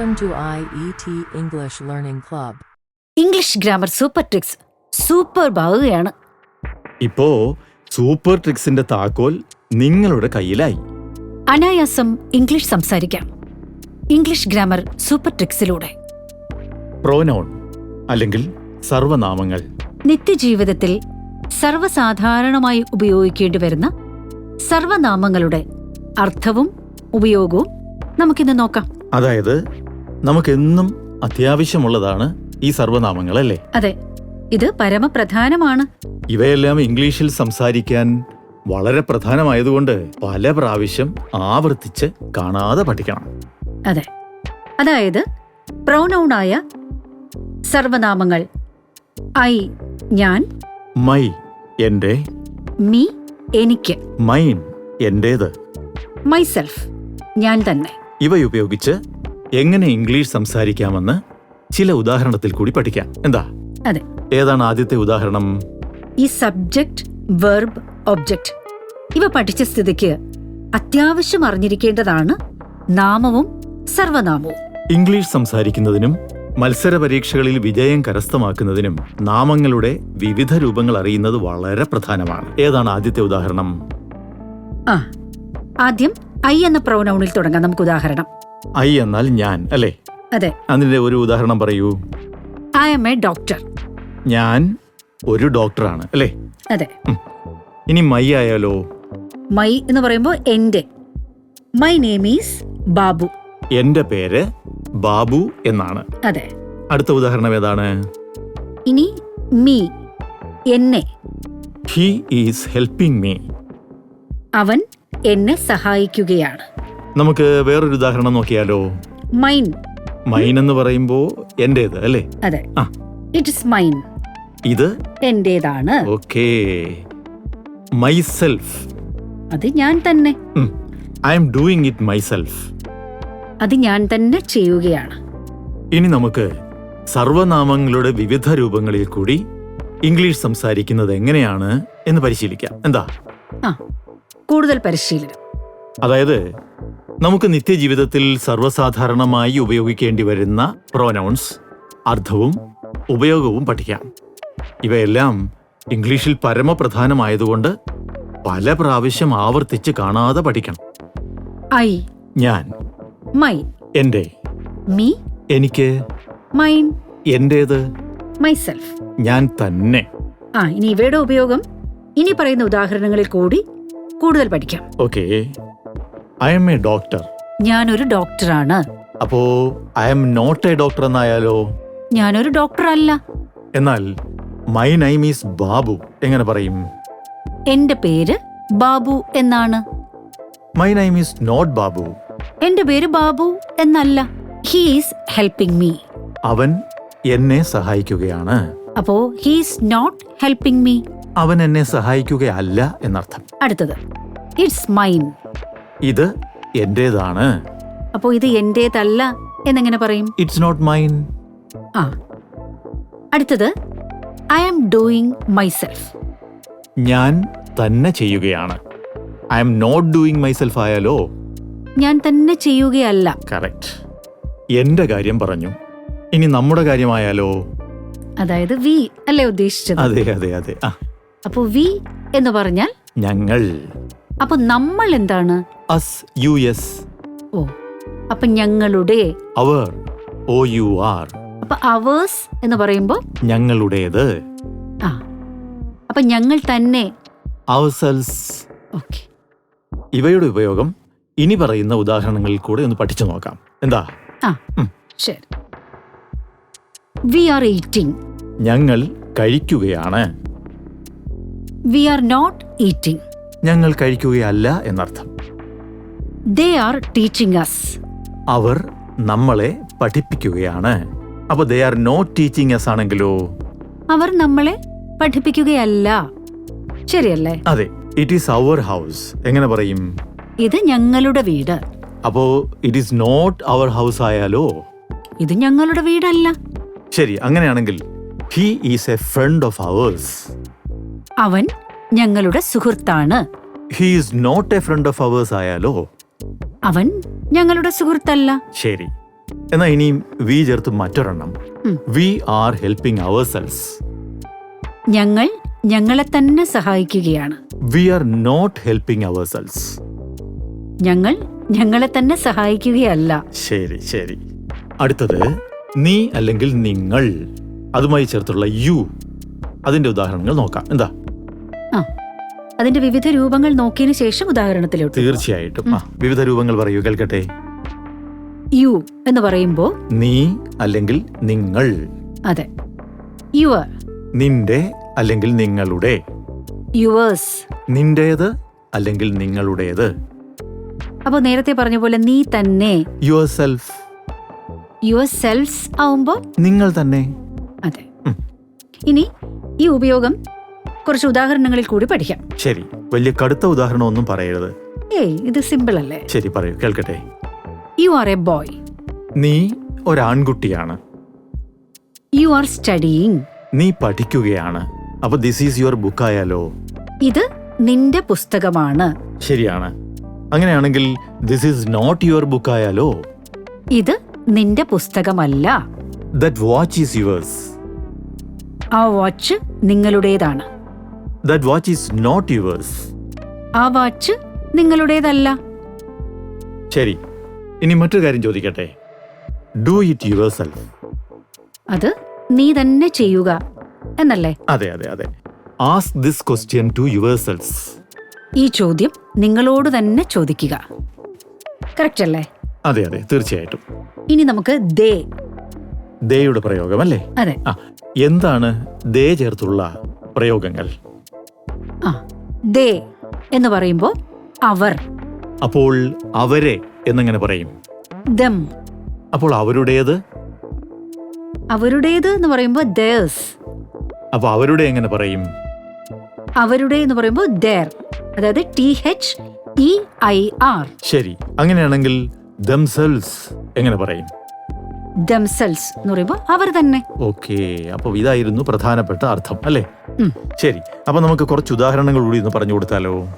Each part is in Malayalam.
Welcome E T English Learning club English grammar super tricks super ആവുകയാണ് ഇപ്പോ സൂപ്പർ ട്രിക്സിന്റെ താക്കോൽ നിങ്ങളുടെ കയ്യിലായി. അനായാസം ഇംഗ്ലീഷ് സംസാരിക്കാം. ഇംഗ്ലീഷ് ഗ്രാമർ സൂപ്പർ ട്രിക്സിലൂടെ പ്രോനൗൺ അല്ലെങ്കിൽ സർവനാമങ്ങൾ. നിത്യജീവിതത്തിൽ സർവസാധാരണമായി ഉപയോഗിക്കേണ്ടി വരുന്ന സർവനാമങ്ങളുടെ അർത്ഥവും ഉപയോഗവും നമുക്കിന്ന് നോക്കാം. അതായത് നമുക്കെന്നും അത്യാവശ്യമുള്ളതാണ് ഈ സർവനാമങ്ങൾ അല്ലേ അതെ. ഇത് പരമപ്രധാനമാണ്. ഇവയെല്ലാം ഇംഗ്ലീഷിൽ സംസാരിക്കാൻ വളരെ പ്രധാനമായതുകൊണ്ട് പല പ്രാവശ്യം ആവർത്തിച്ച് കാണാതെ പഠിക്കണം. അതെ. അതായത് പ്രൗണൗണായ സർവനാമങ്ങൾ. ഐ ഞാൻ. മൈ എന്റെ മീ എനിക്ക്. മൈൻ എന്റേത് മൈസെൽഫ് ഞാൻ തന്നെ. ഇവയുപയോഗിച്ച് എങ്ങനെ ഇംഗ്ലീഷ് സംസാരിക്കാമെന്ന് ചില ഉദാഹരണത്തിൽ കൂടി പഠിക്കാം. എന്താ? അതെ. ഏതാണ് ആദ്യത്തെ ഉദാഹരണം? ഈ സബ്ജക്റ്റ് വെർബ് ഒബ്ജക്റ്റ് ഇവ പഠിച്ച സ്ഥിതിക്ക് അത്യാവശ്യം അറിഞ്ഞിരിക്കേണ്ടതാണ് നാമവും സർവനാമവും. ഇംഗ്ലീഷ് സംസാരിക്കുന്നതിനും മത്സര പരീക്ഷകളിൽ വിജയം കരസ്ഥമാക്കുന്നതിനും നാമങ്ങളുടെ വിവിധ രൂപങ്ങൾ അറിയുന്നത് വളരെ പ്രധാനമാണ്. ഏതാണ് ആദ്യത്തെ ഉദാഹരണം? ആ ആദ്യം ഐ എന്ന പ്രൊനൗണിൽ തുടങ്ങാം. നമുക്ക് ഉദാഹരണം. ഐ എന്നാൽ ഞാൻ അല്ലേ? അതെ. അതിന്റെ ഒരു ഉദാഹരണം പറയൂ. I am a doctor. ഞാൻ ഒരു ഡോക്ടറാണ് അല്ലേ? അതെ. ഇനി മൈ ആയാലോ? മൈ എന്ന് പറയുമ്പോൾ എന്റെ മൈ നെയിം ഈസ് ബാബു. എന്റെ പേര് ബാബു എന്നാണ്. അതെ. അടുത്ത ഉദാഹരണം ഏതാണ്? ഇനി മീ എന്നെ. He is helping me. അവൻ എന്നെ സഹായിക്കുകയാണ്. നമുക്ക് വേറൊരു ഉദാഹരണം നോക്കിയാലോ? മൈൻ മൈൻ എന്ന് പറയുമ്പോ എന്റേത് അല്ലേ? അതെ. ആ. ഇറ്റ്സ് മൈൻ ഇത്? എന്റേതാണ്. ഓക്കേ. മൈസെൽഫ് അത് ഞാൻ തന്നെ. I am doing it myself അത് ഞാൻ തന്നെ ചെയ്യുകയാണ്. ഇനി നമുക്ക് സർവനാമങ്ങളുടെ വിവിധ രൂപങ്ങളിൽ കൂടി ഇംഗ്ലീഷ് സംസാരിക്കുന്നത് എങ്ങനെയാണ് എന്ന് പരിശീലിക്കാം. എന്താ? ആ. കൂടുതൽ പരിശീലനം. അതായത് നമുക്ക് നിത്യജീവിതത്തിൽ സർവസാധാരണമായി ഉപയോഗിക്കേണ്ടി വരുന്ന പ്രോനൗൺസ് അർത്ഥവും ഉപയോഗവും പഠിക്കാം. ഇവയെല്ലാം ഇംഗ്ലീഷിൽ പരമപ്രധാനമായതുകൊണ്ട് പല പ്രാവശ്യം ആവർത്തിച്ച് കാണാതെ പഠിക്കണം. ഐ. ഞാൻ. മൈ. എന്റെ. മീ. എനിക്ക്. മൈൻ. എന്റേത് മൈസെൽഫ്. ഞാൻ തന്നെ. ആ ഇനി ഇവയുടെ ഉപയോഗം ഇനി പറയുന്ന ഉദാഹരണങ്ങളിൽ കൂടി കൂടുതൽ പഠിക്കാം. Okay. I am a doctor ഞാനൊരു ഡോക്ടറാണ്. അപ്പോ I am not a doctor എന്നായാലോ? ഞാനൊരു ഡോക്ടർ അല്ല എന്നാൽ മൈ നൈം ഈസ് ബാബു എങ്ങനെ പറയും? എന്റെ പേര് ബാബു എന്നാണ്. My name is not Babu എന്റെ പേര് ബാബു എന്നല്ല. ഹീസ് ഹെൽപ്പിംഗ് മീ അവൻ എന്നെ സഹായിക്കുകയാണ്. അപ്പോ ഹീസ് നോട്ട് ഹെൽപ്പിംഗ് മീ അവൻ എന്നെ സഹായിക്കുകയല്ല എന്നർത്ഥം. അടുത്തത്. ഇറ്റ്സ് മൈൻ ഇത് എന്റേതാണ്. അപ്പോ ഇത് എന്റേതല്ല എന്നെങ്ങനെ പറയും? ഇറ്റ്സ് നോട്ട് മൈൻ ആ. അടുത്തത് ഐ ആം ഡൂയിങ് മൈസെൽഫ് ഞാൻ തന്നെ ചെയ്യുകയാണ്. I am not doing myself ആയാലോ? ഞാൻ തന്നെ ചെയ്യുകയല്ല. കറക്റ്റ് എന്റെ കാര്യം പറഞ്ഞു. ഇനി നമ്മുടെ കാര്യമായാലോ? അതായത് വി അല്ലേ ഉദ്ദേശിച്ചത്? അതെ അതെ അതെ. ആ. അപ്പോ വി എന്ന് പറഞ്ഞാൽ? ഞങ്ങൾ. അപ്പോ നമ്മൾ എന്താണ്? അസ് യു എസ് ഓ അപ്പൊ ഞങ്ങളുടെ അവർ ഒ യു ആർ അപ്പൊ അവേഴ്സ് എന്ന് പറയുമ്പോ? ഞങ്ങളുടേത്. ആ അപ്പൊ ഞങ്ങൾ തന്നെ. അവസൽസ് ഓക്കെ ഇവയുടെ ഉപയോഗം ഇനി പറയുന്ന ഉദാഹരണങ്ങളിൽ കൂടെ ഒന്ന് പഠിച്ചു നോക്കാം. എന്താ? ആ. ശരി. വി ആർ ഈറ്റിംഗ് ഞങ്ങൾ കഴിക്കുകയാണ്. വി ആർ നോട്ട് ഈറ്റിംഗ് ഞങ്ങൾ കഴിക്കുകയല്ല എന്നർത്ഥം. ദേ ആർ ടീച്ചിങ് അസ് അവർ നമ്മളെ പഠിപ്പിക്കുകയാണ്. അപ്പോൾ they are not teaching us ആണെങ്കിലോ? അവർ നമ്മളെ പഠിപ്പിക്കുകയല്ല. ശരിയല്ലേ? അതെ ഇറ്റ് ഈസ് അവർ ഹൗസ് എങ്ങനെ പറയും? ഇത് ഞങ്ങളുടെ വീട്. അപ്പോ it is not our house ആയാലോ? ഇത് ഞങ്ങളുടെ വീടല്ല. ശരി അങ്ങനെയാണെങ്കിൽ he is a friend of ours അവൻ ഞങ്ങളുടെ സുഹൃത്താണ്. He is not a friend of ours ആയാലോ? അവൻ ഞങ്ങളുടെ സുഹൃത്തല്ല. ശരി. എന്നാ ഇനിയും വി ചേർത്ത് മറ്റൊരെണ്ണം. We are helping ourselves ഞങ്ങൾ ഞങ്ങളെ തന്നെ സഹായിക്കുകയാണ്. We are not helping ourselves ഞങ്ങൾ ഞങ്ങളെ തന്നെ സഹായിക്കുകയല്ല. ശരി ശരി. അടുത്തത് നീ അല്ലെങ്കിൽ നിങ്ങൾ. അതുമായി ചേർത്തുള്ള യു. അതിന്റെ ഉദാഹരണങ്ങൾ നോക്കാം. എന്താ? ആ. അതിന്റെ വിവിധ രൂപങ്ങൾ നോക്കിയതിനു ശേഷം ഉദാഹരണത്തിലോട്ട് തീർച്ചയായിട്ടും. ആ വിവിധ രൂപങ്ങൾ പറയൂ കേൾക്കട്ടെ? യു എന്ന് പറയുമ്പോ നീ അല്ലെങ്കിൽ നിങ്ങൾ. അതെ. യുവർ. നിന്റെ അല്ലെങ്കിൽ നിങ്ങളുടെ. യുവേഴ്സ്. നിന്റേത് അല്ലെങ്കിൽ നിങ്ങളുടേത്. അപ്പൊ നേരത്തെ പറഞ്ഞ പോലെ നീ തന്നെ. യുവർ സെൽഫ് യുവർ സെൽഫ്സ് ആവുമ്പോ നിങ്ങൾ തന്നെ. അതെ. ഉം. ഇനി ഈ ഉപയോഗം കുറച്ച് ഉദാഹരണങ്ങളിൽ കൂടി പഠിക്കാം. ശരി. വലിയ കടുത്ത ഉദാഹരണം ഒന്നും പറയരുത്. ഏയ് ഇത് സിമ്പിൾ അല്ലേ ശരി പറയൂ. കേൾക്കട്ടെ. യു ആർ എ ബോയ് നീ ഒരാൺകുട്ടിയാണ്. യു ആർ സ്റ്റഡിയിങ് നീ പഠിക്കുകയാണ്. അപ്പൊ ദിസ് ഈസ് യുവർ ബുക്ക് ആയാലോ? ഇത് നിന്റെ പുസ്തകമാണ്. ശരിയാണ്. അങ്ങനെയാണെങ്കിൽ this is not your book ആയാലോ? ഇത് നിന്റെ പുസ്തകമല്ല. ദാറ്റ് വാച്ച് ഈസ് യുവേഴ്സ് ആ watch നിങ്ങളുടേതാണ്. That watch is not yours ആ വാച്ച് നിങ്ങളുടേതല്ല. ശരി ഇനി മറ്റൊരു കാര്യം ചോദിക്കട്ടെ? ഡു ഇറ്റ് യുവർ സെൽഫ് അത് നീ തന്നെ ചെയ്യുക എന്നല്ലേ? അതെ അതെ അതെ. Ask this question to your ഈ ചോദ്യം നിങ്ങളോട് തന്നെ ചോദിക്കുക. കറക്റ്റ് അല്ലേ? അതെ അതെ തീർച്ചയായിട്ടും. ഇനി നമുക്ക് ദേ. ദയുടെ പ്രയോഗം അല്ലേ? അതെ. ആ എന്താണ് ദേ ചേർത്തുള്ള പ്രയോഗങ്ങൾ? ദേ എന്ന് പറയുമ്പോൾ അവർ. അപ്പോൾ അവരെ എന്നെങ്ങനെ പറയും. ദം. അപ്പോൾ അവരുടേത്? അവരുടേത് എന്ന് പറയുമ്പോൾ ദേഴ്സ് അപ്പൊ അവരുടെ എങ്ങനെ പറയും? അവരുടെ എന്ന് പറയുമ്പോൾ ദേർ അതായത് T H E I R ശരി. അങ്ങനെയാണെങ്കിൽ ദംസെൽസ് എങ്ങനെ പറയും? ദംസെൽസ് എന്ന് പറയുമ്പോ അവർ തന്നെ. ഓക്കെ. അപ്പൊ ഇതായിരുന്നു പ്രധാനപ്പെട്ട അർത്ഥം അല്ലേ? ശരി. അപ്പൊ നമുക്ക് കുറച്ച് ഉദാഹരണങ്ങൾ കൂടി ഒന്ന് പറഞ്ഞു കൊടുത്താലോ?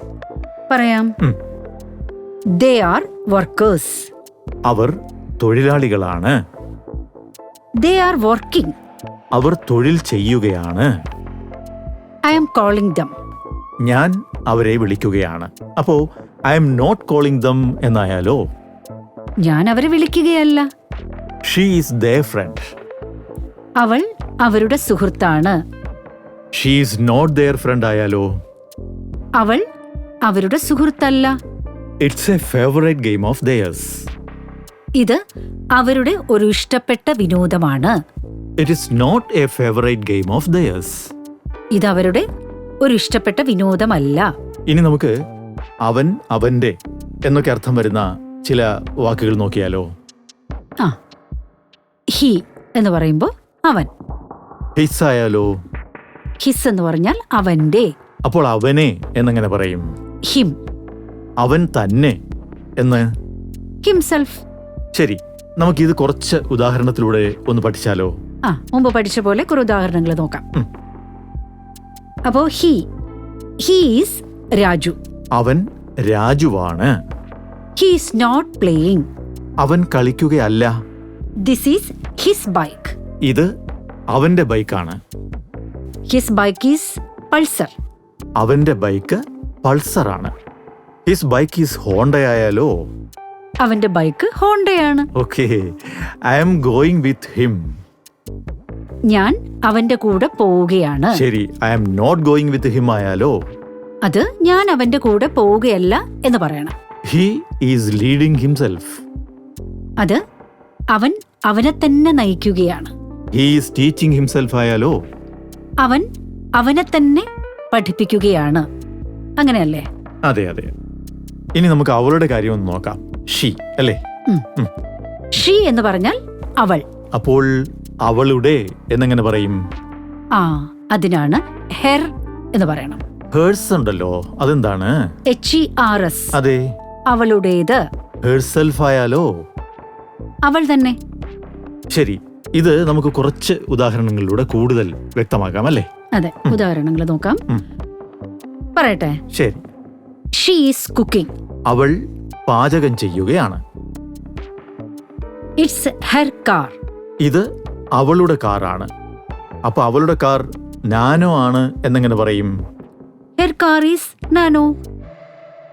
പറയാം. ദേ ആർ വർക്കേഴ്സ് അവർ തൊഴിലാളികളാണ്. ദേ ആർ വർക്കിംഗ് അവർ തൊഴിൽ ചെയ്യുകയാണ്. ഐ ആം കോളിംഗ് ദം ഞാൻ അവരെ വിളിക്കുകയാണ്. അപ്പോ I am not calling them എന്നായാലോ? ഞാൻ അവരെ വിളിക്കുകയല്ല. ഷീ ഈസ് ദ ഫ്രണ്ട് അവൾ അവരുടെ സുഹൃത്താണ്. She is not their friend ആയാലോ? അവൾ അവരുടെ സുഹൃത്തല്ല. It's a favourite game of theirs ഇത് അവരുടെ ഒരു ഇഷ്ടപ്പെട്ട വിനോദമാണ്. It is not a favourite game of theirs ഇത് അവരുടെ ഒരു ഇഷ്ടപ്പെട്ട വിനോദമല്ല. ഇനി നമുക്ക് അവൻ അവന്റെ എന്നൊക്കെ അർത്ഥം വരുന്ന ചില വാക്കുകൾ നോക്കിയാലോ? ആ. ഹി എന്ന് പറയുമ്പോൾ അവൻ. ഹിസ് ആയാലോ? ഹിസ് എന്ന് പറഞ്ഞാൽ അവന്റെ അപ്പോൾ അവനെ എന്നെങ്ങനെ പറയും? ഹിം. അവൻ തന്നെ എന്ന്? ഹിംസെൽഫ്. ശരി നമുക്ക് ഇത് കുറച്ച് ഉദാഹരണത്തിലൂടെ ഒന്ന് പഠിച്ചാലോ? ആ മുമ്പ് പഠിച്ച പോലെ കുറെ ഉദാഹരണങ്ങൾ നോക്കാം. ഉം. അപ്പോ ഹി ഹീസ് രാജു. അവൻ രാജുവാണ്. He's not playing. അവൻ കളിക്കുകയല്ല. This is his bike. ഇത് അവന്റെ ബൈക്കാണ്. ഹിസ് ബൈക്ക് ഈസ് പൾസർ അവന്റെ ബൈക്ക് പൾസറാണ്. ഹിസ് ബൈക്ക് ഈസ് ഹോണ്ടയായാലോ? അവന്റെ bike ഹോണ്ടയാണ്. Okay I am going with him ഞാൻ അവന്റെ കൂടെ പോവുകയാണ്. ശരി. I am not going with him ആയാലോ? അത് ഞാൻ അവന്റെ കൂടെ പോവുകയല്ല എന്ന് പറയണം. ഹി ഈസ് ലീഡിങ് ഹിംസെൽഫ് അത് അവൻ അവനെ തന്നെ നയിക്കുകയാണ്. ഹി ഈസ് ടീച്ചിങ് ഹിംസെൽഫ് ആയാലോ? അവൻ അവനെ തന്നെ പഠിപ്പിക്കുകയാണ്. അങ്ങനെയല്ലേ? അതെ അതെ. ഇനി നമുക്ക് അവളുടെ കാര്യം ഒന്ന് നോക്കാം. ഷീ അല്ലേ? ഷീ എന്ന് പറഞ്ഞാൽ അവൾ. അപ്പോൾ അവളുടെ എന്നെങ്ങനെ പറയും? ആ അതിനാണ് ഹെർ എന്ന് പറയണം. ഹേഴ്സ് ഉണ്ടല്ലോ അതെന്താണ്? എച്ച് ഇ ആർ എസ് അതെ. അവളുടേത്. ഹേഴ്സെൽഫ് ആയാലോ? അവൾ തന്നെ. ശരി. ഇത് നമുക്ക് കുറച്ച് ഉദാഹരണങ്ങളിലൂടെ കൂടുതൽ വ്യക്തമാക്കാം അല്ലേ? അതെ ഉദാഹരണങ്ങൾ നോക്കാം. പറയട്ടെ. ശരി. ഷീ ഈസ് കുക്കിംഗ് അവൾ പാചകം ചെയ്യുകയാണ്. ഇറ്റ്സ് ഹെർ കാർ ഇത് അവളുടെ കാറാണ്. അപ്പൊ അവളുടെ കാർ നാനോ ആണ് എന്നെങ്ങനെ പറയും? Her car is Nano.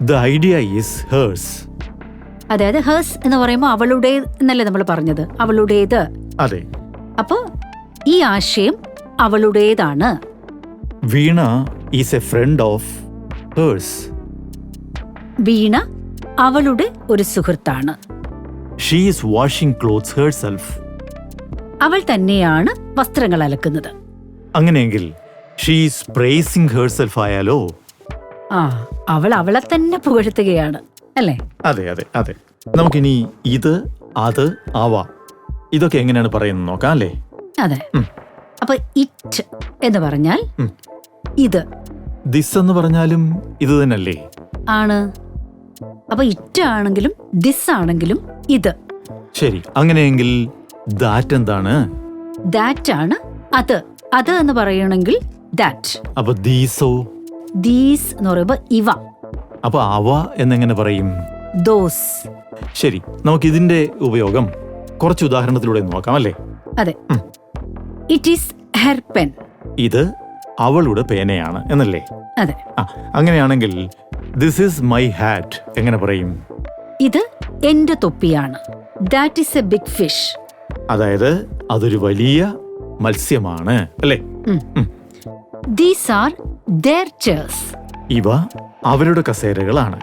The idea is hers അതായത് ഹേഴ്സ് എന്ന് പറയുമ്പോൾ അവളുടെ എന്നല്ലേ നമ്മൾ പറഞ്ഞത്? അവളുടേത്. അതെ. അപ്പോ ഈ ആശയം അവളുടേതാണ്. Veena is a friend of hers Veena അവളുടെ ഒരു സുഹൃത്താണ്. She is washing clothes herself അവൾ തന്നെയാണ് വസ്ത്രങ്ങൾ അലക്കുന്നത്. അങ്ങനെയെങ്കിൽ she is praising herself self ആയാലോ? ആ അവൾ അവളെ തന്നെ പുകഴ്ത്തുകയാണ് അല്ലേ? അതെ അതെ അതെ. നമുക്കിനി ഇത് അത് അവ ഇതൊക്കെ എങ്ങനെയാണ് പറയുന്നത് നോക്കാം അല്ലേ? അതെ. ഉം. അപ്പൊ ഇറ്റ് എന്ന് പറഞ്ഞാൽ ഉം. ഇത്. ദിസ് എന്ന് പറഞ്ഞാലും ഇത് തന്നെയല്ലേ? ആണ്. അപ്പൊ ഇറ്റ് ആണെങ്കിലും ദിസ് ആണെങ്കിലും ഇത്. ശരി. അങ്ങനെയെങ്കിൽ ദാറ്റ് എന്താണ്? ദാറ്റ് ആണ് അത്. അത് എന്ന് പറയണെങ്കിൽ ദാറ്റ് അപ്പൊ ദീസോ ദീസ് എന്ന് പറയുമ്പോ ഇവ. അപ്പൊ അവ എന്നെങ്ങനെ പറയും? ദോസ് ശരി. നമുക്ക് ഇതിന്റെ ഉപയോഗം കുറച്ച് ഉദാഹരണത്തിലൂടെ നോക്കാം അല്ലേ? അതെ. ഇറ്റ് ഈസ് ഹെർ പെൻ ഇത് അവളുടെ പേനയാണ് എന്നല്ലേ? അതെ. ആ അങ്ങനെയാണെങ്കിൽ ദിസ് ഈസ് മൈ ഹാറ്റ് എങ്ങനെ പറയും? ഇത് എന്റെ തൊപ്പിയാണ്. That is a big fish അതായത് അതൊരു വലിയ മത്സ്യമാണ് അല്ലേ? ദീസ് ആർ ദർ ചേഴ്സ് ഇവ അവരുടെ കസേരകളാണ്.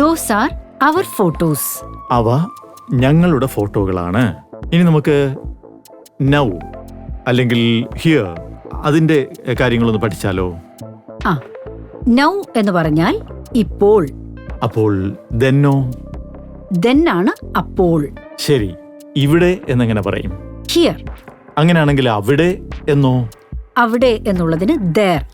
ദോസ് ആർ അവർ ഫോട്ടോസ് അവ ഞങ്ങളുടെ ഫോട്ടോകളാണ്. ഇനി നമുക്ക് നൗ അല്ലെങ്കിൽ ഹിയർ അതിന്റെ കാര്യങ്ങളൊന്ന് പഠിച്ചാലോ? ആ നൗ എന്ന് പറഞ്ഞാൽ ഇപ്പോൾ. അപ്പോൾ ദെന്നോ? ദെൻ ആണ് അപ്പോൾ. ശരി ഇവിടെ എന്നെങ്ങനെ പറയും? ഹിയർ. അങ്ങനെയാണെങ്കിൽ അവിടെ എന്നോ? അവിടെ എന്നുള്ളതിന് there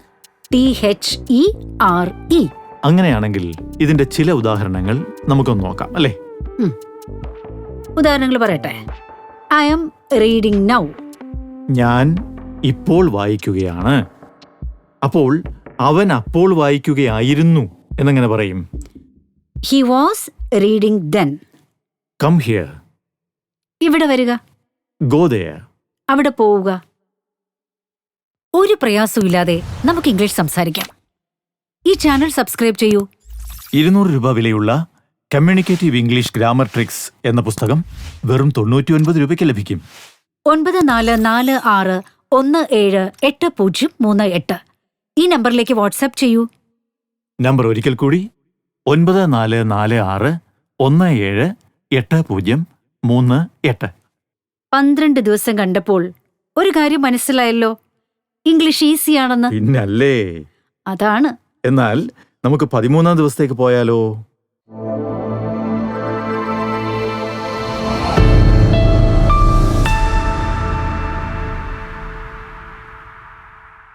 T H E R E അങ്ങനെയാണെങ്കിൽ ഇതിന്റെ ചില ഉദാഹരണങ്ങൾ നമുക്കൊന്ന് നോക്കാം അല്ലേ? ഉദാഹരണങ്ങൾ പറയട്ടെ? ഐ എം റീഡിംഗ് നൗ ഞാൻ ഇപ്പോൾ വായിക്കുകയാണ്. അപ്പോൾ അവൻ അപ്പോൾ വായിക്കുകയായിരുന്നു എന്നെങ്ങനെ പറയും? He was reading then come here ഇവിടെ വരിക. ഗോ ദയർ അവിടെ പോവുക. ഒരു പ്രയാസവുമില്ലാതെ നമുക്ക് ഇംഗ്ലീഷ് സംസാരിക്കാം. ഈ ചാനൽ സബ്സ്ക്രൈബ് ചെയ്യൂ. ഇരുന്നൂറ് രൂപ വിലയുള്ള കമ്മ്യൂണിക്കേറ്റീവ് ഇംഗ്ലീഷ് ഗ്രാമർ ട്രിക്സ് എന്ന പുസ്തകം വെറും തൊണ്ണൂറ്റി ഒൻപത് രൂപയ്ക്ക് ലഭിക്കും. ഒൻപത് നാല് നാല് ആറ് ഒന്ന് ഏഴ് എട്ട് പൂജ്യം മൂന്ന് എട്ട്. ഈ നമ്പറിലേക്ക് വാട്സാപ്പ് ചെയ്യൂ. നമ്പർ ഒരിക്കൽ കൂടി ഒൻപത് നാല് നാല് ആറ് ഒന്ന് ഏഴ് എട്ട് പൂജ്യം മൂന്ന് എട്ട്. പന്ത്രണ്ട് ദിവസം കണ്ടപ്പോൾ ഒരു കാര്യം മനസ്സിലായല്ലോ. ഇംഗ്ലീഷ് ഈസി ആണെന്ന് പിന്നല്ലേ? അതാണ്. എന്നാൽ നമുക്ക് പതിമൂന്നാം ദിവസത്തേക്ക് പോയാലോ?